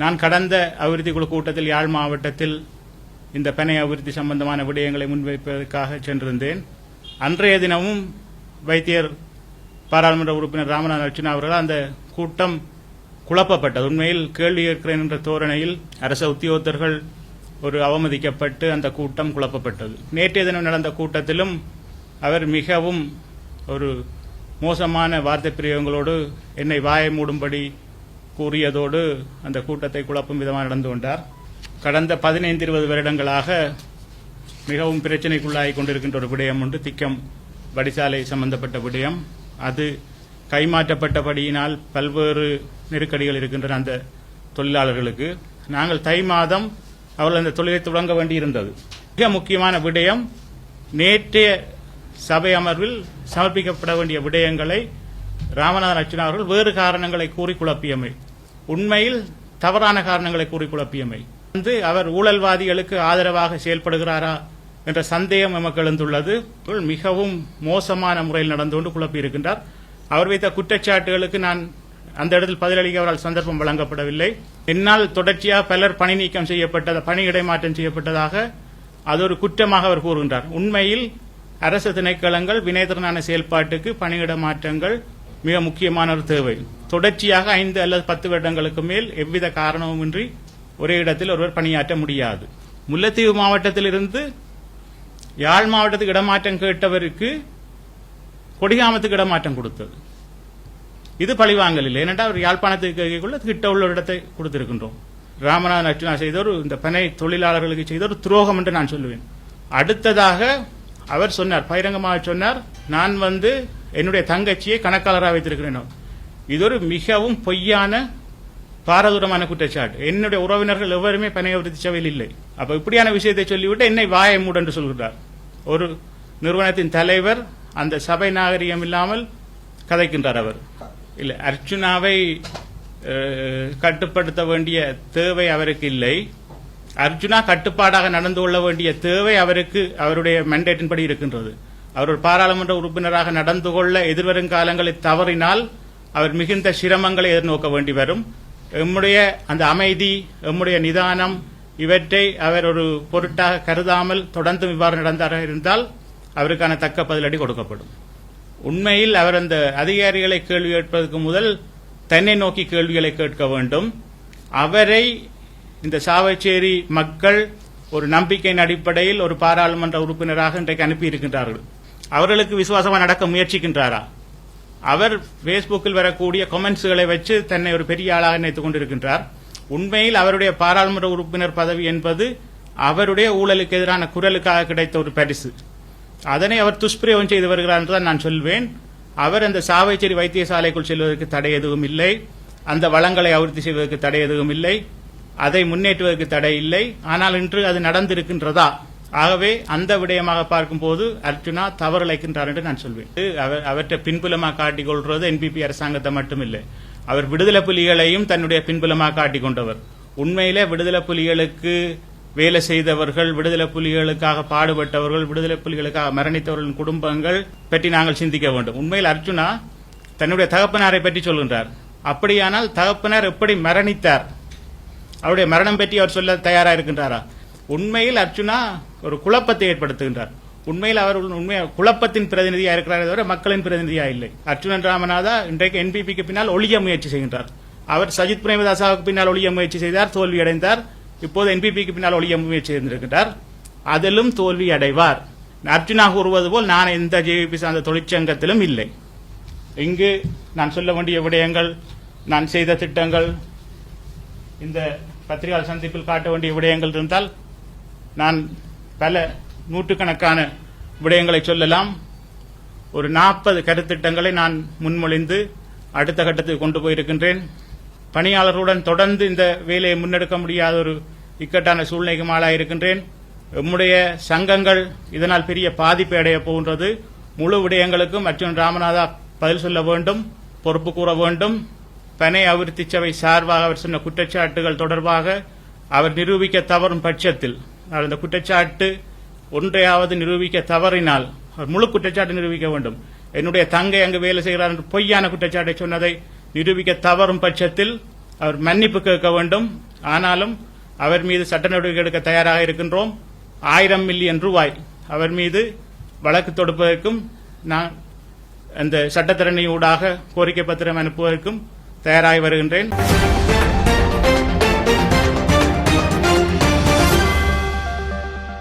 நான் கடந்த அபிவிருத்தி குழு கூட்டத்தில் யாழ் மாவட்டத்தில் இந்த பனை அபிவிருத்தி சம்பந்தமான விடயங்களை முன்வைப்பதற்காக சென்றிருந்தேன். அன்றைய தினமும் வைத்தியர் பாராளுமன்ற உறுப்பினர் ராமநாத அர்ச்சனா அவர்கள் அந்த கூட்டம் குழப்பப்பட்டது. உண்மையில் கேள்வி இருக்கிறேன் என்ற தோரணையில் அரச உத்தியோகத்தர்கள் ஒரு அவமதிக்கப்பட்டு அந்த கூட்டம் குழப்பப்பட்டது. நேற்றைய தினம் நடந்த கூட்டத்திலும் அவர் மிகவும் ஒரு மோசமான வார்த்தை பிரயோகங்களோடு என்னை வாயை மூடும்படி கூறியதோடு அந்த கூட்டத்தை குழப்பும் விதமாக நடந்து கொண்டார். கடந்த பதினைந்து இருபது வருடங்களாக மிகவும் பிரச்சனைக்குள்ளாகி கொண்டிருக்கின்ற ஒரு விடயம் ஒன்று திக்கம் வடிசாலை சம்பந்தப்பட்ட விடயம். அது கைமாற்றப்பட்டபடியினால் பல்வேறு நெருக்கடிகள் இருக்கின்றன அந்த தொழிலாளர்களுக்கு. நாங்கள் தை மாதம் அவர்கள் அந்த தொழிலை தொடங்க வேண்டியிருந்தது. மிக முக்கியமான விடயம் நேற்றைய சபை அமர்வில் சமர்ப்பிக்கப்பட வேண்டிய விடயங்களை ராமநாதன் அர்ச்சனா அவர்கள் வேறு காரணங்களை கூறி குழப்பியமை. உண்மையில் தவறான காரணங்களை கூறி குழப்பியமை வந்து அவர் ஊழல்வாதிகளுக்கு ஆதரவாக செயல்படுகிறாரா என்ற சந்தேகம் எமக்கு எழுந்துள்ளது. மிகவும் மோசமான முறையில் நடந்து கொண்டு குழப்பியிருக்கின்றார். அவர் வைத்த குற்றச்சாட்டுகளுக்கு நான் அந்த இடத்தில் பதிலளிக்க அவரால் சந்தர்ப்பம் வழங்கப்படவில்லை. என்னால் தொடர்ச்சியாக பலர் பணி நீக்கம் செய்யப்பட்டது பணி இடைமாற்றம் செய்யப்பட்டதாக அது ஒரு குற்றமாக அவர் கூறுகின்றார். உண்மையில் அரசு திணைக்களங்கள் வினைத்திறனான செயல்பாட்டுக்கு பணியிட மாற்றங்கள் மிக முக்கியமான ஒரு தேவை. தொடர்ச்சியாக ஐந்து அல்லது பத்து வருடங்களுக்கு மேல் எவ்வித காரணமுமின்றி ஒரே இடத்தில் ஒருவர் பணியாற்ற முடியாது. முல்லைத்தீவு மாவட்டத்திலிருந்து யாழ் மாவட்டத்துக்கு இடமாற்றம் கேட்டவருக்கு கொடிகாமத்துக்கு இடமாற்றம் கொடுத்தது. இது பழிவாங்கல் இல்லை ஏனென்றால் அவர் யாழ்ப்பாணத்துக்கு கேட்கக்குள்ள கிட்ட உள்ள ஒரு இடத்தை கொடுத்திருக்கின்றோம். ராமநாதன் அர்ச்சனா செய்த ஒரு இந்த பனை தொழிலாளர்களுக்கு செய்த ஒரு துரோகம் என்று நான் சொல்லுவேன். அடுத்ததாக அவர் சொன்னார் பகிரங்கமாக சொன்னார் நான் வந்து என்னுடைய தங்கச்சியை கணக்காளராக வைத்திருக்கிறேன். இது ஒரு மிகவும் பொய்யான பாரதூரமான குற்றச்சாட்டு என்னுடைய உறவினர்கள் எவருமே பனை அபிவிருத்தி சபையில் இல்லை அப்ப இப்படியான விஷயத்தை சொல்லிவிட்டு என்னை வாயை மூடு என்று சொல்கிறார் ஒரு நிறுவனத்தின் தலைவர் அந்த சபை நாகரிகம் இல்லாமல் கதைக்கின்றார் அவர் இல்லை அர்ஜுனாவை கட்டுப்படுத்த வேண்டிய தேவை அவருக்கு இல்லை அர்ஜுனா கட்டுப்பாடாக நடந்து கொள்ள வேண்டிய தேவை அவருக்கு அவருடைய மெண்டேட்டின்படி இருக்கின்றது அவர் ஒரு பாராளுமன்ற உறுப்பினராக நடந்து கொள்ள எதிர்வரும் காலங்களில் தவறினால் அவர் மிகுந்த சிரமங்களை எதிர்நோக்க வேண்டி வரும். எம்முடைய அந்த அமைதி எம்முடைய நிதானம் இவற்றை அவர் ஒரு பொருட்டாக கருதாமல் தொடர்ந்து இவ்வாறு நடந்தாராக இருந்தால் அவருக்கான தக்க பதிலடி கொடுக்கப்படும். உண்மையில் அவர் அந்த அதிகாரிகளை கேள்வி கேட்பதற்கு முதல் தன்னை நோக்கி கேள்விகளை கேட்க வேண்டும். அவரை இந்த சாவச்சேரி மக்கள் ஒரு நம்பிக்கையின் அடிப்படையில் ஒரு பாராளுமன்ற உறுப்பினராக இன்றைக்கு அனுப்பி இருக்கின்றார்கள் அவர்களுக்கு விசுவாசமாக நடக்க முயற்சிக்கின்றாரா? அவர் பேஸ்புக்கில் வரக்கூடிய கமெண்ட்ஸ்களை வச்சு தன்னை ஒரு பெரிய ஆளாக நினைத்துக் கொண்டிருக்கின்றார். உண்மையில் அவருடைய பாராளுமன்ற உறுப்பினர் பதவி என்பது அவருடைய ஊழலுக்கு எதிரான குரலுக்காக கிடைத்த ஒரு பரிசு. அதனை அவர் துஷ்பிரயோகம் செய்து வருகிறார் என்றுதான் நான் சொல்வேன். அவர் அந்த சாவைச்சேரி வைத்தியசாலைக்குள் செல்வதற்கு தடை எதுவும் இல்லை. அந்த வளங்களை அபிவிருத்தி செய்வதற்கு தடை எதுவும் இல்லை. அதை முன்னேற்றுவதற்கு தடை இல்லை. ஆனால் இன்று அது நடந்திருக்கின்றதா? ஆகவே அந்த விடயமாக பார்க்கும்போது அர்ஜுனா தவறிழைக்கின்றார் என்று நான் சொல்வேன். அவர் அவற்றை பின்புலமாக காட்டிக் கொள்வது என்பிபி அரசாங்கத்தை மட்டுமில்லை. அவர் விடுதலை புலிகளையும் தன்னுடைய பின்புலமாக காட்டிக் கொண்டவர் உண்மையிலே விடுதலை புலிகளுக்கு வேலை செய்தவர்கள் விடுதலை புலிகளுக்காக பாடுபட்டவர்கள் விடுதலை புலிகளுக்காக மரணித்தவர்களின் குடும்பங்கள் பற்றி நாங்கள் சிந்திக்க வேண்டும். உண்மையில் அர்ஜுனா தன்னுடைய தகப்பனாரை பற்றி சொல்கின்றார். அப்படியானால் தகப்பனார் எப்படி மரணித்தார்? அவருடைய மரணம் பற்றி அவர் சொல்ல தயாராக இருக்கின்றாரா? உண்மையில் அர்ஜுனா ஒரு குழப்பத்தை ஏற்படுத்துகின்றார். உண்மையில் அவர் உண்மை குழப்பத்தின் பிரதிநிதியா இருக்கிறார் தவிர மக்களின் பிரதிநிதியா இல்லை. அர்ஜுனன் ராமநாதா இன்றைக்கு என்பிபிக்கு பின்னால் ஒளிய முயற்சி செய்கின்றார். அவர் சஜித் பிரேமதாசாவுக்கு பின்னால் ஒளிய முயற்சி செய்தார் தோல்வியடைந்தார். இப்போது என்பிபிக்கு பின்னால் ஒளிய முயற்சி செய்திருக்கின்றார். அதிலும் தோல்வி அடைவார். அர்ஜுனா கூறுவது போல் நான் எந்த ஜேவிபி சார்ந்த தொழிற்சங்கத்திலும் இல்லை. இங்கு நான் சொல்ல வேண்டிய விடயங்கள் நான் செய்த திட்டங்கள் இந்த பத்திரிகையாளர் சந்திப்பில் காட்ட வேண்டிய விடயங்கள் இருந்தால் நான் பல நூற்றுக்கணக்கான விடயங்களை சொல்லலாம். ஒரு நாற்பது கருத்திட்டங்களை நான் முன்மொழிந்து அடுத்த கட்டத்துக்கு கொண்டு போயிருக்கின்றேன். பணியாளர்களுடன் தொடர்ந்து இந்த வேலையை முன்னெடுக்க முடியாத ஒரு இக்கட்டான சூழ்நிலைக்கு ஆளாயிருக்கின்றேன் நம்முடைய சங்கங்கள் இதனால் பெரிய பாதிப்பை அடைய போகின்றது. முழு விடயங்களுக்கும் அர்ஜுன் ராமநாதா பதில் சொல்ல வேண்டும் பொறுப்பு கூற வேண்டும். பனை அபிவிருத்தி சபை சார்பாக அவர் சொன்ன குற்றச்சாட்டுகள் தொடர்பாக அவர் நிரூபிக்க தவறும் பட்சத்தில் அந்த குற்றச்சாட்டு ஒன்றையாவது நிரூபிக்க தவறினால் அவர் முழு குற்றச்சாட்டு நிரூபிக்க வேண்டும். என்னுடைய தங்கை அங்கு வேலை செய்கிறார் என்று பொய்யான குற்றச்சாட்டை சொன்னதை நிரூபிக்க தவறும் பட்சத்தில் அவர் மன்னிப்பு கேட்க வேண்டும். ஆனாலும் அவர் மீது சட்ட நடவடிக்கை எடுக்க தயாராக இருக்கின்றோம். ஆயிரம் மில்லியன் ரூபாய் அவர் மீது வழக்கு தொடுப்பதற்கும் நான் அந்த சட்டத்திறனை ஊடாக கோரிக்கை பத்திரம் அனுப்புவதற்கும் தயாராகி வருகின்றேன்.